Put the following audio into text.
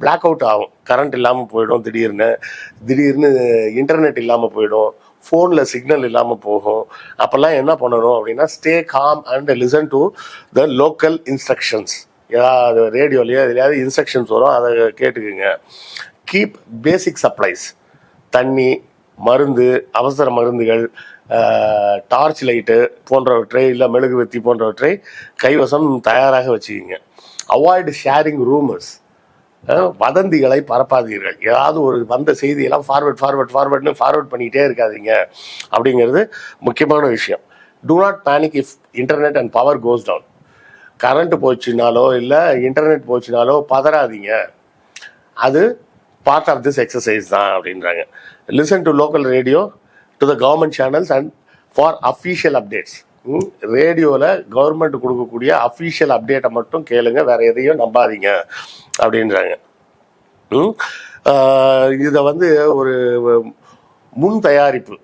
Black out ஆகும். Current இல்லாமல் போயிடும் திடீர்னு. திடீர்னு இன்டர்நெட் இல்லாமல் போயிடும். ஃபோனில் சிக்னல் இல்லாமல் போகும். அப்போல்லாம் என்ன பண்ணணும் அப்படின்னா stay calm and listen to the local instructions ஏதாவது ரேடியோலையோ எதுலையாவது இன்ஸ்ட்ரக்ஷன்ஸ் வரும் அதை கேட்டுக்குங்க. கீப் பேசிக் சப்ளைஸ் தண்ணி மருந்து அவசர மருந்துகள் டார்ச் லைட்டு போன்றவற்றை இல்லை மெழுகுவர்த்தி போன்றவற்றை கைவசம் தயாராக வச்சுக்கிங்க. அவாய்டு ஷேரிங் ரூமர்ஸ் வதந்திகளை பரப்பாதீர்கள். ஏதாவது ஒரு வந்த செய்தியெல்லாம் ஃபார்வர்ட் ஃபார்வர்ட் ஃபார்வர்ட்னு ஃபார்வர்ட் பண்ணிகிட்டே இருக்காதீங்க. அப்படிங்கிறது முக்கியமான விஷயம். Do not panic if internet and power goes down current போச்சுனாலோ இல்லை இன்டர்நெட் போச்சுனாலோ பதறாதீங்க. அது பார்ட் ஆஃப் திஸ் எக்ஸசைஸ் தான் அப்படின்றாங்க. Listen to local radio to the government channels and for official updates ரேடியோவில் கவர்மெண்ட் கொடுக்கக்கூடிய அஃபீஷியல் அப்டேட்டை மட்டும் கேளுங்க. வேற எதையும் நம்பாதீங்க. அப்படின்றாங்க. இதை வந்து ஒரு முன் தயாரிப்பு.